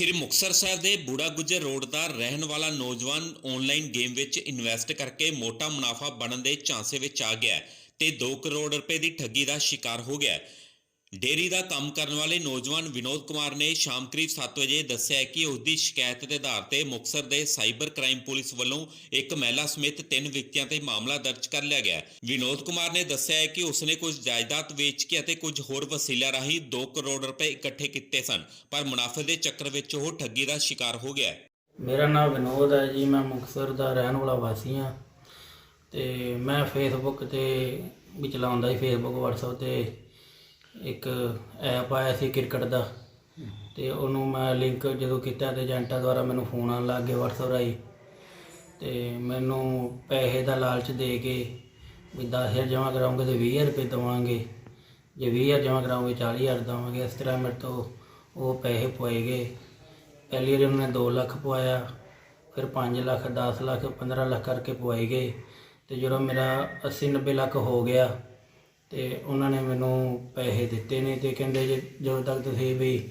ਸ਼੍ਰੀ ਮੁਕਤਸਰ ਸਾਹਿਬ ਦੇ ਬੂੜਾ ਗੁੱਜਰ ਰੋਡ ਦਾ ਰਹਿਣ ਵਾਲਾ ਨੌਜਵਾਨ ਆਨਲਾਈਨ ਗੇਮ ਵਿੱਚ ਇਨਵੈਸਟ ਕਰਕੇ ਮੋਟਾ ਮੁਨਾਫਾ ਬਣਨ ਦੇ ਝਾਂਸੇ ਵਿੱਚ ਆ ਗਿਆ ਤੇ 2 ਕਰੋੜ ਰੁਪਏ ਦੀ ਠੱਗੀ ਦਾ ਸ਼ਿਕਾਰ ਹੋ ਗਿਆ ਡੇਰੀ ਦਾ ਕੰਮ ਕਰਨ ਵਾਲੇ ਨੌਜਵਾਨ ਵਿਨੋਦ ਕੁਮਾਰ ਨੇ ਸ਼ਾਮ ਕਰੀਬ 7 ਵਜੇ ਦੱਸਿਆ ਹੈ ਕਿ ਉਸ ਦੀ ਸ਼ਿਕਾਇਤ ਦੇ ਆਧਾਰ ਤੇ ਮੁਕਤਸਰ ਦੇ ਸਾਈਬਰ ਕ੍ਰਾਈਮ ਪੁਲਿਸ ਵੱਲੋਂ ਇੱਕ ਮਹਿਲਾ ਸਮੇਤ ਤਿੰਨ ਵਿਅਕਤੀਆਂ ਤੇ ਮਾਮਲਾ ਦਰਜ ਕਰ ਲਿਆ ਗਿਆ ਵਿਨੋਦ ਕੁਮਾਰ ਨੇ ਦੱਸਿਆ ਹੈ ਕਿ ਉਸਨੇ ਕੁਝ ਜਾਇਦਾਦ ਵੇਚ ਕੇ ਅਤੇ ਕੁਝ ਹੋਰ ਵਸੀਲਿਆਂ ਰਾਹੀਂ 2 ਕਰੋੜ ਰੁਪਏ ਇਕੱਠੇ ਕੀਤੇ ਸਨ, ਪਰ ਮੁਨਾਫੇ ਦੇ ਚੱਕਰ ਵਿੱਚ ਉਹ ਠੱਗੀ ਦਾ ਸ਼ਿਕਾਰ ਹੋ ਗਿਆ ਮੇਰਾ ਨਾਮ ਵਿਨੋਦ ਹੈ ਜੀ, ਮੈਂ ਮੁਕਤਸਰ ਦਾ ਰਹਿਣ ਵਾਲਾ ਵਾਸੀ ਹਾਂ ਤੇ ਮੈਂ ਫੇਸਬੁੱਕ ਤੇ ਵੀ ਚਲਾਉਂਦਾ ਸੀ ਫੇਸਬੁੱਕ WhatsApp ਤੇ। ਇੱਕ ਐਪ ਆਇਆ ਸੀ ਕ੍ਰਿਕਟ ਦਾ। ਤੇ ਉਹਨੂੰ ਮੈਂ ਲਿੰਕ ਜਦੋਂ ਕੀਤਾ ਤੇ ਏਜੰਟਾਂ ਦੁਆਰਾ ਮੈਨੂੰ ਫੋਨ ਆਉਣ ਲੱਗ ਗਏ WhatsApp ਰਾਹੀਂ। ਤੇ ਮੈਨੂੰ ਪੈਸੇ ਦਾ ਲਾਲਚ ਦੇ ਕੇ ਵੀ 10000 ਜਮ੍ਹਾਂ ਕਰਾਉਂਗੇ ਤੇ 20000 ਰੁਪਏ ਦੇਵਾਂਗੇ। ਜੇ 20000 ਜਮ੍ਹਾਂ ਕਰਾਉਂਗੇ 40000 ਦੇਵਾਂਗੇ, ਇਸ ਤਰ੍ਹਾਂ ਮੇਰੇ ਤੋਂ ਉਹ ਪੈਸੇ ਪੁਆਏ ਗਏ। ਪਹਿਲੀ ਵਾਰੀ ਉਹਨਾਂ ਨੇ 2 ਲੱਖ ਪਵਾਇਆ ਫਿਰ 5 ਲੱਖ 10 ਲੱਖ 15 ਲੱਖ ਕਰਕੇ ਪੁਆਏ ਗਏ। ਤੇ ਜਦੋਂ ਮੇਰਾ 80 90 ਲੱਖ ਹੋ ਗਿਆ ਤੇ ਉਹਨਾਂ ਨੇ ਮੈਨੂੰ ਪੈਸੇ ਦਿੱਤੇ ਨੇ ਤੇ ਕਹਿੰਦੇ ਜੇ ਜਦੋਂ ਤੱਕ ਤੁਸੀਂ ਵੀ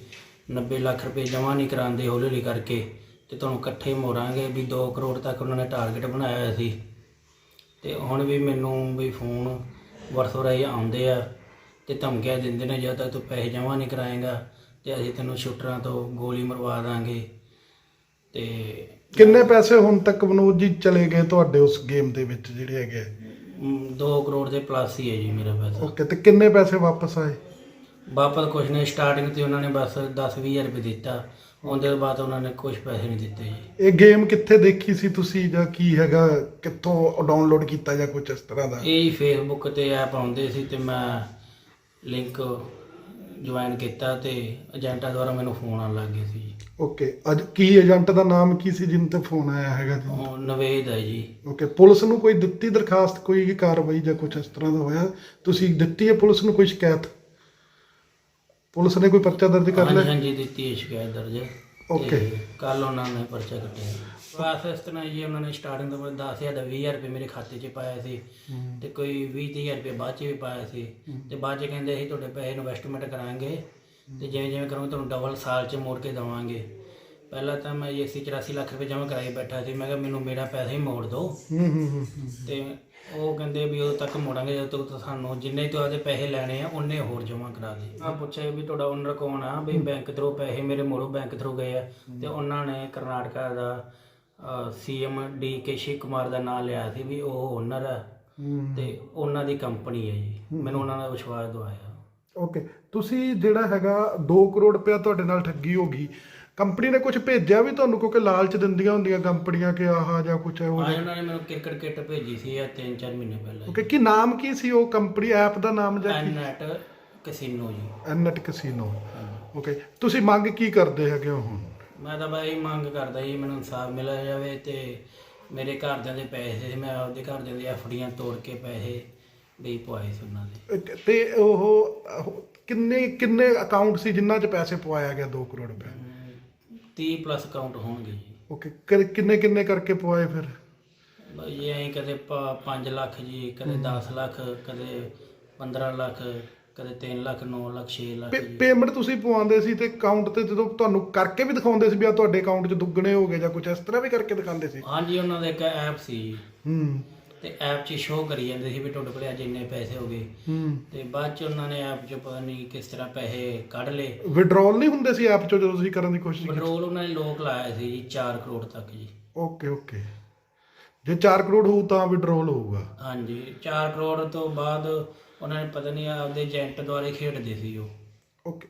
90 ਲੱਖ ਰੁਪਏ ਜਮ੍ਹਾਂ ਨਹੀਂ ਕਰਾਉਂਦੇ ਹੌਲੀ ਹੌਲੀ ਕਰਕੇ ਤੇ ਤੁਹਾਨੂੰ ਇਕੱਠੇ ਮੋੜਾਂਗੇ ਵੀ 2 ਕਰੋੜ ਤੱਕ ਉਹਨਾਂ ਨੇ ਟਾਰਗੇਟ ਬਣਾਇਆ ਹੋਇਆ ਸੀ। ਤੇ ਹੁਣ ਵੀ ਮੈਨੂੰ ਵੀ ਫੋਨ ਵਰਤੋਂ ਰਾਹੀਂ ਆਉਂਦੇ ਆ ਤੇ ਧਮਕੀਆਂ ਦਿੰਦੇ ਨੇ, ਜਦੋਂ ਤੱਕ ਤੂੰ ਪੈਸੇ ਜਮ੍ਹਾਂ ਨਹੀਂ ਕਰਾਏਗਾ ਤੇ ਅਸੀਂ ਤੈਨੂੰ ਸ਼ੂਟਰਾਂ ਤੋਂ ਗੋਲੀ ਮਰਵਾ ਦਾਂਗੇ। ਤੇ ਕਿੰਨੇ ਪੈਸੇ ਹੁਣ ਤੱਕ ਮਨੋਜ ਜੀ ਚਲੇ ਗਏ ਤੁਹਾਡੇ ਉਸ ਗੇਮ ਦੇ ਵਿੱਚ ਜਿਹੜੇ ਹੈਗੇ 2 ਕਰੋੜ ਦੇ ਪਲੱਸ ਹੀ ਹੈ ਜੀ ਮੇਰਾ ਪੈਸਾ। ਓਕੇ ਤੇ ਕਿੰਨੇ ਪੈਸੇ ਵਾਪਸ ਆਏ? ਵਾਪਸ ਕੁਛ ਨੇ ਸਟਾਰਟਿੰਗ ਤੇ ਉਹਨਾਂ ਨੇ ਬਸ 10-20000 ਰੁਪਏ ਦਿੱਤਾ। ਉਹਦੇ ਬਾਅਦ ਉਹਨਾਂ ਨੇ ਕੁਝ ਪੈਸੇ ਨਹੀਂ ਦਿੱਤੇ ਜੀ। ਇਹ ਗੇਮ ਕਿੱਥੇ ਦੇਖੀ ਸੀ ਤੁਸੀਂ ਜਾਂ ਕੀ ਹੈਗਾ? ਕਿੱਥੋਂ ਡਾਊਨਲੋਡ ਕੀਤਾ ਜਾਂ ਕੁਝ ਇਸ ਤਰ੍ਹਾਂ ਦਾ? ਇਹ ਫੇਸਬੁੱਕ ਤੇ ਐਪ ਆਉਂਦੇ ਸੀ ਤੇ ਮੈਂ ਲਿੰਕ ਜੁਆਇਨ ਕੀਤਾ ਤੇ ਏਜੰਟਾਂ ਦੁਆਰਾ ਮੈਨੂੰ ਫੋਨ ਆਉਣ ਲੱਗ ਗਏ ਸੀ ਜੀ। ਓਕੇ ਅੱਜ ਕੀ ਏਜੰਟ ਦਾ ਨਾਮ ਕੀ ਸੀ ਜਿਨ ਤੇ ਫੋਨ ਆਇਆ ਹੈਗਾ ਜੀ? ਉਹ ਨਵੇਦ ਹੈ ਜੀ। ਓਕੇ ਪੁਲਿਸ ਨੂੰ ਕੋਈ ਦਿੱਤੀ ਦਰਖਾਸਤ ਕੋਈ ਕਾਰਵਾਈ ਜਾਂ ਕੁਝ ਇਸ ਤਰ੍ਹਾਂ ਦਾ ਹੋਇਆ? ਤੁਸੀਂ ਦਿੱਤੀ ਹੈ ਪੁਲਿਸ ਨੂੰ ਕੋਈ ਸ਼ਿਕਾਇਤ? ਪੁਲਿਸ ਨੇ ਕੋਈ ਪਰਚਾ ਦਰਜ ਕਰ ਹਾਂਜੀ ਲਿਆ? ਹਾਂਜੀ ਦਿੱਤੀ ਹੈ ਸ਼ਿਕਾਇਤ ਦਰਜ। ਓਕੇ। ਕੱਲ ਉਹਨਾਂ ਨੇ ਪਰਚਾ ਕੱਟਿਆ। ਬਸ ਇਸ ਤਰ੍ਹਾਂ ਜੀ ਉਹਨਾਂ ਨੇ ਸਟਾਰਟਿੰਗ ਤੋਂ ਬਾਅਦ 10000 ਦਾ 20000 ਰੁਪਏ ਮੇਰੇ ਖਾਤੇ 'ਚ ਪਾਇਆ ਸੀ ਤੇ ਕੋਈ 20000 ਰੁਪਏ ਬਾਅਦ 'ਚ ਵੀ ਪਾਇਆ ਸੀ ਤੇ ਬਾਅਦ 'ਚ ਕਹਿੰਦੇ ਅਸੀਂ ਤੁਹਾਡੇ ਪੈਸੇ ਇਨਵੈਸਟਮੈਂਟ ਕਰਾਂਗੇ ਤੇ ਜਿਵੇਂ ਜਿਵੇਂ ਕਰੋਗੇ ਤੁਹਾਨੂੰ ਡਬਲ ਸਾਲ 'ਚ ਮੋੜ ਕੇ ਦੇਵਾਂਗੇ। ਪਹਿਲਾਂ ਤਾਂ ਮੈਂ ਇਹ 84 ਲੱਖ ਰੁਪਏ ਜਮ੍ਹਾਂ ਕਰਾਈ ਬੈਠਾ ਸੀ ਮੈਂ ਕਿਹਾ ਮੈਨੂੰ ਮੇਰਾ ਪੈਸਾ ਹੀ ਮੋੜ ਦਿਓ। ਹੂੰ ਹੂੰ ਹੂੰ ਤੇ ਉਹ ਕਹਿੰਦੇ ਵੀ ਉਦੋਂ ਤੱਕ ਮੋੜਾਂਗੇ ਜਦੋਂ ਤੱਕ ਸਾਨੂੰ ਜਿੰਨੇ ਤੋਂ ਆਦੇ ਪੈਸੇ ਲੈਣੇ ਆ ਉਹਨੇ ਹੋਰ ਜਮ੍ਹਾਂ ਕਰਾ ਦੇ ਮੈਂ ਪੁੱਛਿਆ ਵੀ ਤੁਹਾਡਾ ਓਨਰ ਕੌਣ ਆ? ਵੀ ਬੈਂਕ ਥਰੂ ਪੈਸੇ ਮੇਰੇ ਮੋੜੋ ਬੈਂਕ ਥਰੂ ਗਏ ਆ। ਤੇ ਉਹਨਾਂ ਨੇ ਕਰਨਾਟਕਾ ਦਾ CM D K Shiv Kumar ਦਾ ਨਾਮ ਲਿਆ ਸੀ ਵੀ ਉਹ ਓਨਰ ਹੂੰ। ਤੇ ਉਹਨਾਂ ਦੀ ਕੰਪਨੀ ਹੈ ਜੀ। ਮੈਨੂੰ ਉਹਨਾਂ ਦਾ ਵਿਸ਼ਵਾਸ ਦਵਾਇਆ। ਓਕੇ। ਤੁਸੀਂ ਜਿਹੜਾ ਹੈਗਾ 2 ਕਰੋੜ ਰੁਪਇਆ ਤੁਹਾਡੇ ਨਾਲ ਠੱਗੀ ਹੋ ਗਈ। ਕੰਪਨੀ ਨੇ ਕੁਝ ਭੇਜਿਆ ਵੀ ਤੁਹਾਨੂੰ? ਕਿਉਂਕਿ ਲਾਲਚ ਦਿੰਦੀਆਂ ਹੁੰਦੀਆਂ ਕੰਪਨੀਆਂ ਕਿ ਆਹ ਜਾਂ ਕੁਝ ਆ ਉਹਨਾਂ ਨੇ ਮੈਨੂੰ ਕ੍ਰਿਕਟ ਕਿੱਟ ਭੇਜੀ ਸੀ ਆ 3-4 ਮਹੀਨੇ ਪਹਿਲਾਂ ਓਕੇ ਕੀ ਨਾਮ ਕੀ ਸੀ ਉਹ ਕੰਪਨੀ? ਐਪ ਦਾ ਨਾਮ ਜਾਂ ਕੀ? ਐਨਐਟ ਕਸਿਨੋ ਜੀ। ਐਨਟ ਕਸੀਨੋ। ਓਕੇ ਤੁਸੀਂ ਮੰਗ ਕੀ ਕਰਦੇ ਹੈਗੇ ਹੋ ਹੁਣ? ਮੈਂ ਤਾਂ ਬਾਈ ਮੰਗ ਕਰਦਾ ਜੀ ਮੈਨੂੰ ਇਨਸਾਫ ਮਿਲਿਆ ਜਾਵੇ ਤੇ ਮੇਰੇ ਘਰਦਿਆਂ ਦੇ ਪੈਸੇ ਮੈਂ ਆਪਦੇ ਘਰਦਿਆਂ ਦੀ ਐਫਡੀਆਂ ਤੋੜ ਕੇ ਪੈਸੇ ਵੀ ਪਵਾਏ ਸੀ ਉਹਨਾਂ ਦੇ। ਤੇ ਉਹ ਉਹ ਕਿੰਨੇ ਕਿੰਨੇ ਅਕਾਊਂਟ ਸੀ ਜਿਨ੍ਹਾਂ 'ਚ ਪੈਸੇ ਪਵਾਇਆ ਗਿਆ 2 ਕਰੋੜ ਰੁਪਏ? 30 ਪਲੱਸ ਅਕਾਊਂਟ ਹੋਣਗੇ ਜੀ। ਓਕੇ ਕਿੰਨੇ ਕਿੰਨੇ ਕਰਕੇ ਪਵਾਏ ਫਿਰ? ਬਾਈ ਐਂ ਕਦੇ 5 ਲੱਖ ਜੀ ਕਦੇ 10 ਲੱਖ ਕਦੇ 15 ਲੱਖ। ਕਦੇ 3 ਲੱਖ 9 ਲੱਖ 6 ਲੱਖ ਜੀ। ਪੇਮੈਂਟ ਤੁਸੀਂ ਪਵਾਉਂਦੇ ਸੀ ਤੇ ਅਕਾਊਂਟ ਤੇ ਜਦੋਂ ਤੁਹਾਨੂੰ ਕਰਕੇ ਵੀ ਦਿਖਾਉਂਦੇ ਸੀ ਵੀ ਆ ਤੁਹਾਡੇ ਅਕਾਊਂਟ 'ਚ ਦੁੱਗਣੇ ਹੋ ਗਏ ਜਾਂ ਕੁਝ ਇਸ ਤਰ੍ਹਾਂ ਵੀ ਕਰਕੇ ਦਿਖਾਉਂਦੇ ਸੀ? ਹਾਂਜੀ ਉਹਨਾਂ ਦਾ ਇੱਕ ਐਪ ਸੀ ਜੀ। ਹੂੰ। ਤੇ ਐਪ 'ਚ ਸ਼ੋਅ ਕਰੀ ਜਾਂਦੇ ਸੀ ਵੀ ਤੁਹਾਡੇ ਕੋਲ ਅੱਜ ਇੰਨੇ ਪੈਸੇ ਹੋ ਗਏ। ਹੂੰ। ਤੇ ਬਾਅਦ 'ਚ ਉਹਨਾਂ ਨੇ ਐਪ 'ਚ ਪਤਾ ਨਹੀਂ ਕਿਸ ਤਰ੍ਹਾਂ ਪੈਸੇ ਕੱਢ ਲਏ। ਵਿਡਰਾਲ ਨਹੀਂ ਹੁੰਦੇ ਸੀ ਐਪ 'ਚੋਂ ਜਦੋਂ ਤੁਸੀਂ ਕਰਨ ਦੀ ਕੋਸ਼ਿਸ਼ ਕੀਤੀ? ਪੈਟਰੋਲ ਉਹਨਾਂ ਨੇ ਲੋਕ ਲਾਇਆ ਸੀ ਜੀ 4 ਕਰੋੜ ਤੱਕ ਜੀ। ਓਕੇ ਓਕੇ ਜੇ 4 ਕਰੋੜ ਹੋਊ ਤਾਂ ਵਿਡਰਾਲ ਹੋਊਗਾ। ਹਾਂਜੀ 4 ਕਰੋੜ ਤੋਂ ਬਾਅਦ ਉਹਨਾਂ ਨੇ ਪਤਾ ਨਹੀਂ ਆਪਦੇ ਏਜੰਟ ਦੁਆਰੇ ਖੇਡਦੇ ਸੀ ਉਹ। ਓਕੇ